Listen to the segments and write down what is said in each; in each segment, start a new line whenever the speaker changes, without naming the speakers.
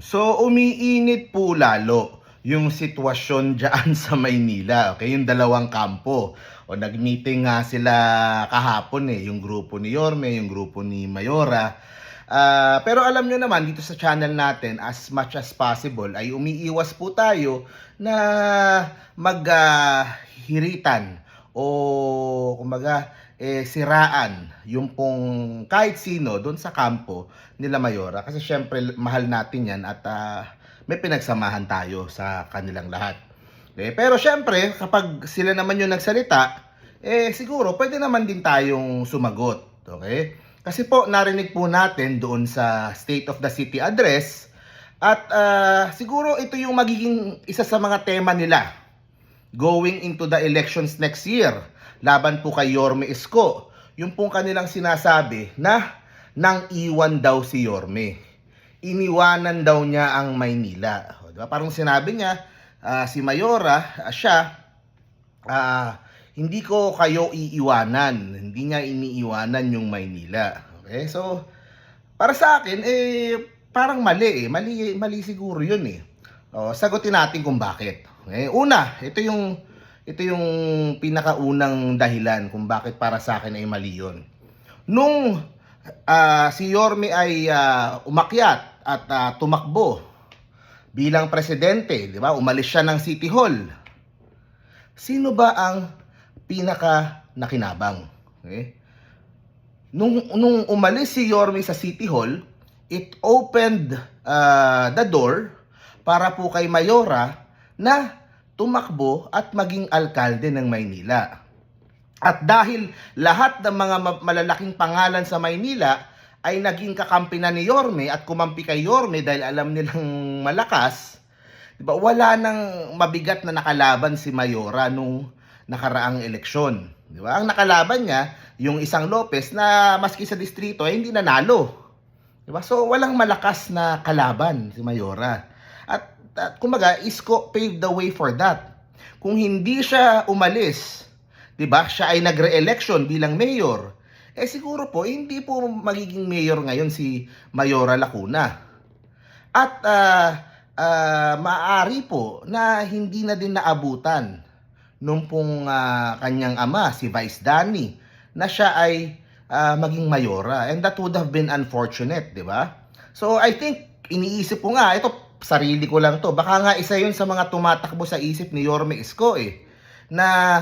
So, umiinit po lalo yung sitwasyon dyan sa Maynila. Okay, yung dalawang kampo. O nag-meeting nga sila kahapon eh, yung grupo ni Yorme, yung grupo ni Mayora. Ah, pero alam nyo naman, dito sa channel natin, as much as possible, ay umiiwas po tayo na maghiritan o kumbaga eh, siraan yung pong kahit sino doon sa kampo nila Mayora kasi syempre mahal natin yan at ah, may pinagsamahan tayo sa kanilang lahat. Okay? Pero syempre kapag sila naman yung nagsalita, eh siguro pwede naman din tayong sumagot. Okay? Kasi po narinig po natin doon sa State of the City address at ah, siguro ito yung magiging isa sa mga tema nila going into the elections next year laban po kay Yorme Isko. Yung pong kanilang sinasabi na nang iwan daw si Yorme. Iniwanan daw niya ang Maynila. O, diba? Parang sinabi niya, ah, si Mayora, ah, siya, ah, hindi ko kayo iiwanan. Hindi niya iniiwanan yung Maynila. Okay? So, para sa akin, eh, parang mali eh. Mali, mali siguro yun eh. O, sagutin natin kung bakit. Okay? Una, ito yung ito yung pinakaunang dahilan kung bakit para sa akin ay mali yun. Nung ah, si Yorme ay ah, umakyat at ah, tumakbo bilang presidente, di ba? Umalis siya ng City Hall. Sino ba ang pinaka nakinabang? Okay? Nung, nung umalis si Yorme sa City Hall, it opened ah, the door para po kay Mayora na tumakbo at maging alkalde ng Maynila. At dahil lahat ng mga ma- malalaking pangalan sa Maynila ay naging kakampi na ni Yorme at kumampi kay Yorme dahil alam nilang malakas, di ba, wala nang mabigat na nakalaban si Mayora nung nakaraang eleksyon. Di ba? Ang nakalaban niya, yung isang Lopez na maski sa distrito ay hindi nanalo. Di ba? So, walang malakas na kalaban si Mayora. At, at kumbaga, Isko paved the way for that. Kung hindi siya umalis, 'di ba? Siya ay nagre-election bilang mayor. Eh siguro po hindi po magiging mayor ngayon si Mayora Lacuna. At ah ah, maaari po na hindi na din naabutan nung pong ah, kanyang ama si Vice Danny na siya ay ah, maging mayora and that would have been unfortunate, 'di ba? So I think iniisip ko nga ito sarili ko lang to. Baka nga isa 'yun sa mga tumatakbo sa isip ni Yorme Isko eh na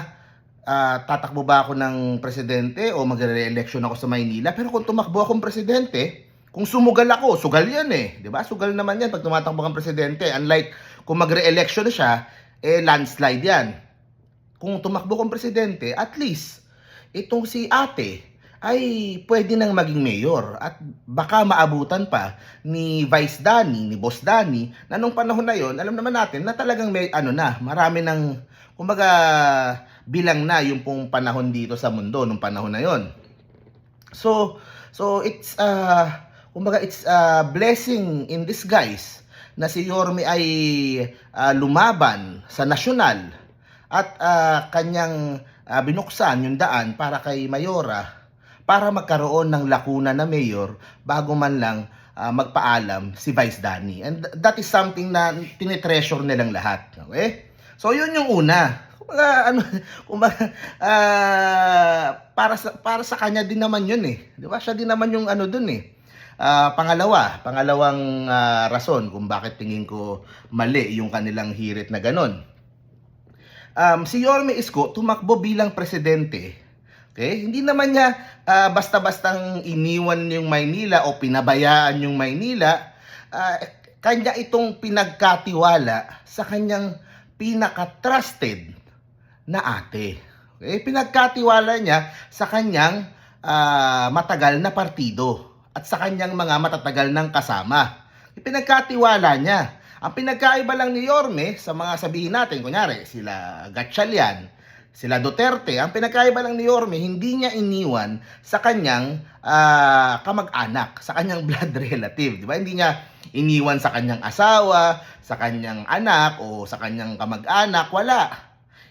ah, tatakbo ba ako ng presidente o magre-election ako sa Maynila pero kung tumakbo akong presidente kung sumugal ako, sugal yan eh. ba? Sugal naman yan pag tumatakbo kang presidente. Unlike kung magre-election siya, eh landslide yan. Kung tumakbo kang presidente, at least itong si ate ay pwede nang maging mayor at baka maabutan pa ni Vice Danny, ni Boss Danny na nung panahon na yon alam naman natin na talagang may ano na, marami ng kumbaga bilang na yung pong panahon dito sa mundo nung panahon na yon. So, so it's uh kumbaga it's a blessing in disguise na si Yorme ay ah, lumaban sa nasyonal at ah, kanyang ah, binuksan yung daan para kay Mayora para magkaroon ng lakuna na mayor bago man lang ah, magpaalam si Vice Danny. And th- that is something na tinitreasure nilang lahat. Okay? So, yun yung una. Kumbaga, ano, kumbaga, ah, para sa para sa kanya din naman yun eh. 'Di ba? Siya din naman yung ano dun eh. Ah, pangalawa, pangalawang ah, rason kung bakit tingin ko mali yung kanilang hirit na ganon. Um, si Yorme Isko tumakbo bilang presidente. Okay? Hindi naman niya ah, basta-bastang iniwan yung Maynila o pinabayaan yung Maynila. Ah, kanya itong pinagkatiwala sa kanyang pinaka-trusted na ate. Okay? Pinagkatiwala niya sa kanyang ah, matagal na partido at sa kanyang mga matatagal ng kasama. Pinagkatiwala niya. Ang pinagkaiba lang ni Yorme sa mga sabihin natin, kunyari, sila Gatchalian, sila Duterte, ang pinagkaiba lang ni Yorme, hindi niya iniwan sa kanyang ah, kamag-anak, sa kanyang blood relative, di ba? Hindi niya iniwan sa kanyang asawa, sa kanyang anak o sa kanyang kamag-anak, wala.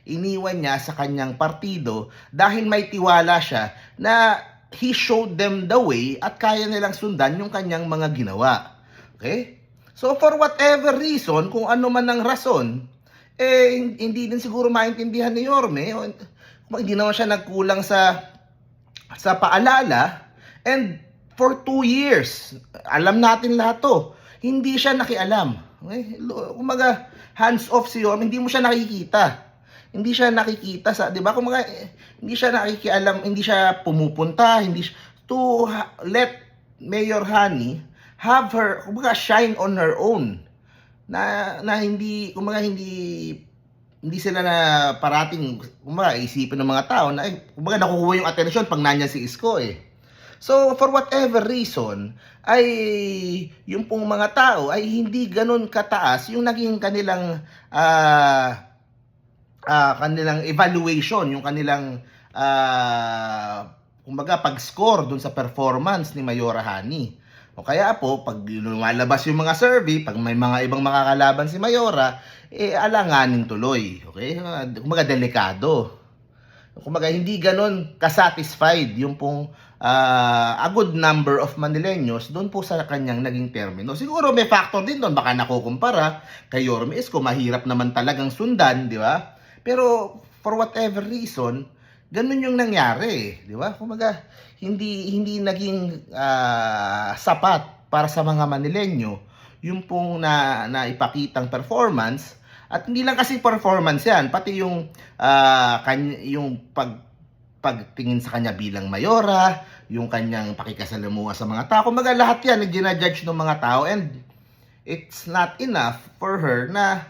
Iniwan niya sa kanyang partido dahil may tiwala siya na he showed them the way at kaya nilang sundan yung kanyang mga ginawa. Okay? So for whatever reason, kung ano man ang rason, eh hindi din siguro maintindihan ni Yorme. O, Hindi naman siya nagkulang sa sa paalala and for two years, alam natin lahat to, hindi siya nakialam. Okay? Lo- Kumaga, hands off si Yorme, hindi mo siya nakikita. Hindi siya nakikita sa, 'di ba? Kumaga, eh, hindi siya nakikialam, hindi siya pumupunta, hindi siya, to ha- let Mayor Hani have her, kumbaga, shine on her own. Na, na hindi, kumbaga, hindi, hindi sila na parating, kumbaga, isipin ng mga tao na, eh, kumbaga, nakukuha yung attention pag nanyan si Isko eh. So, for whatever reason, ay yung pong mga tao ay hindi ganun kataas yung naging kanilang ah ah, kanilang evaluation, yung kanilang ah kumbaga pag-score dun sa performance ni Mayora Hani. O kaya po, pag lumalabas yung mga survey, pag may mga ibang makakalaban si Mayora, eh alanganin tuloy. Okay? Kumbaga delikado. Kumbaga hindi ganon kasatisfied yung pong ah, a good number of Manileños doon po sa kanyang naging termino. Siguro may factor din doon, baka nakukumpara kay Yorme Isko, mahirap naman talagang sundan, di ba? Pero for whatever reason, ganun yung nangyari, di ba? Kumbaga, hindi hindi naging ah, sapat para sa mga Manileño yung pong na naipakitang performance at hindi lang kasi performance yan, pati yung ah, kanya, yung pag pagtingin sa kanya bilang mayora, yung kanyang pakikasalamuha sa mga tao. Kumbaga lahat yan ay ginajudge ng mga tao and it's not enough for her na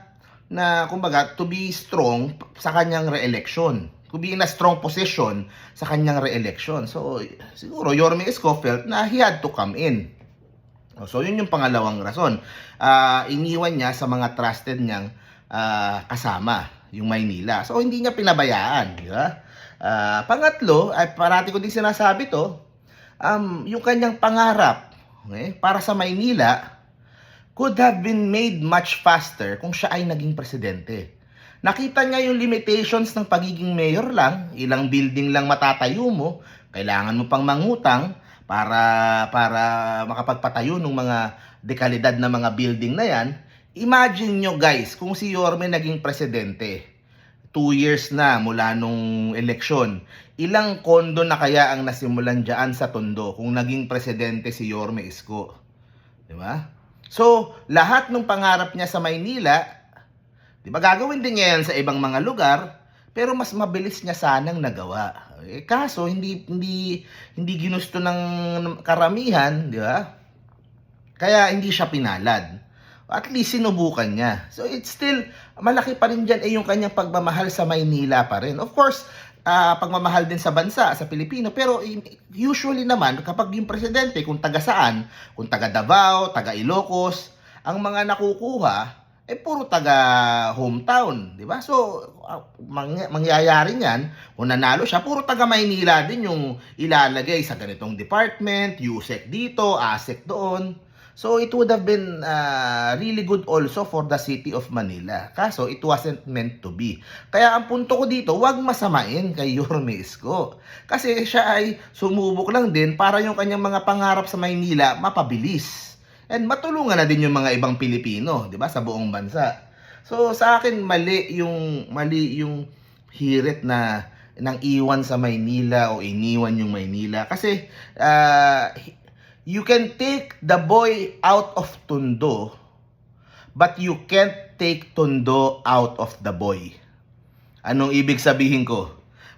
na kumbaga to be strong sa kanyang re-election. To be in a strong position sa kanyang re-election. So siguro Yorme Isko felt na he had to come in. So yun yung pangalawang rason. Ah, iniwan niya sa mga trusted niyang ah, kasama, yung Maynila. So hindi niya pinabayaan, di ba? Ah, pangatlo, ay parati ko din sinasabi to, um, yung kanyang pangarap okay, para sa Maynila could have been made much faster kung siya ay naging presidente. Nakita niya yung limitations ng pagiging mayor lang, ilang building lang matatayo mo, kailangan mo pang mangutang para para makapagpatayo ng mga dekalidad na mga building na yan. Imagine nyo guys, kung si Yorme naging presidente, two years na mula nung eleksyon, ilang kondo na kaya ang nasimulan dyan sa Tondo kung naging presidente si Yorme Isko? Di ba? So, lahat ng pangarap niya sa Maynila, di ba gagawin din niya yan sa ibang mga lugar, pero mas mabilis niya sanang nagawa. Eh, kaso, hindi, hindi, hindi ginusto ng karamihan, di ba? Kaya hindi siya pinalad. At least sinubukan niya. So it's still, malaki pa rin dyan eh yung kanyang pagmamahal sa Maynila pa rin. Of course, ah, pagmamahal din sa bansa, sa Pilipino. Pero usually naman, kapag yung presidente, kung taga saan, kung taga Davao, taga Ilocos, ang mga nakukuha, eh puro taga hometown, di ba? So, ah, mang- mangyayari niyan, kung nanalo siya, puro taga Maynila din yung ilalagay sa ganitong department, USEC dito, ASEC doon. So it would have been uh, really good also for the city of Manila. Kaso it wasn't meant to be. Kaya ang punto ko dito, wag masamain kay Yorme Isko. Kasi siya ay sumubok lang din para yung kanyang mga pangarap sa Maynila mapabilis. And matulungan na din yung mga ibang Pilipino, 'di ba, sa buong bansa. So sa akin mali yung mali yung hirit na nang iwan sa Maynila o iniwan yung Maynila kasi ah, you can take the boy out of Tondo, but you can't take Tondo out of the boy. Anong ibig sabihin ko?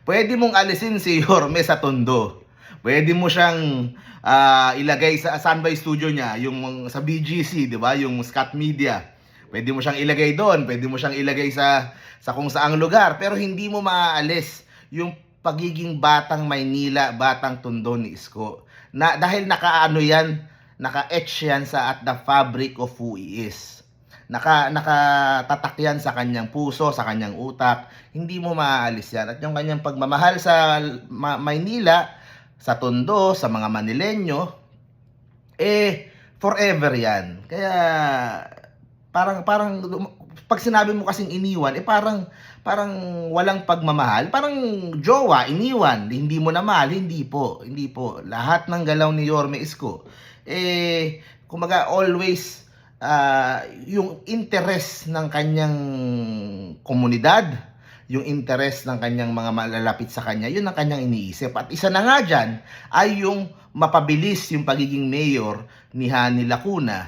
Pwede mong alisin si Yorme sa Tondo. Pwede mo siyang ah, ilagay sa Sunby Studio niya, yung sa BGC, di ba? Yung Scott Media. Pwede mo siyang ilagay doon, pwede mo siyang ilagay sa sa kung saang lugar, pero hindi mo maaalis yung pagiging batang Maynila, batang Tondo ni Isko. Na dahil nakaano yan, naka-etch yan sa at the fabric of who he is. Naka nakatatak yan sa kanyang puso, sa kanyang utak. Hindi mo maaalis yan. At yung kanyang pagmamahal sa Ma- Maynila, sa Tondo, sa mga Manileño, eh forever yan. Kaya parang parang pag sinabi mo kasing iniwan, eh parang parang walang pagmamahal, parang jowa, iniwan, hindi mo na mahal, hindi po, hindi po. Lahat ng galaw ni Yorme Isko, eh, kumaga always ah, yung interest ng kanyang komunidad, yung interest ng kanyang mga malalapit sa kanya, yun ang kanyang iniisip. At isa na nga dyan ay yung mapabilis yung pagiging mayor ni Hani Lacuna.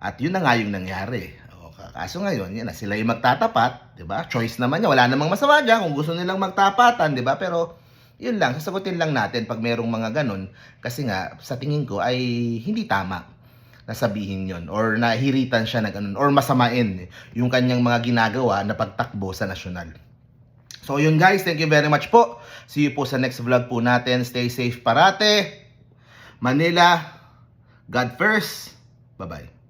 At yun na nga yung nangyari. O, ka- kaso ngayon, yun na, sila yung magtatapat, di ba? Choice naman niya, wala namang masama dyan kung gusto nilang magtapatan, di ba? Pero, yun lang, sasagutin lang natin pag merong mga ganun. Kasi nga, sa tingin ko ay hindi tama na sabihin yon or nahiritan siya na ganun or masamain yung kanyang mga ginagawa na pagtakbo sa nasyonal. So yun guys, thank you very much po. See you po sa next vlog po natin. Stay safe parate. Manila, God first. Bye-bye.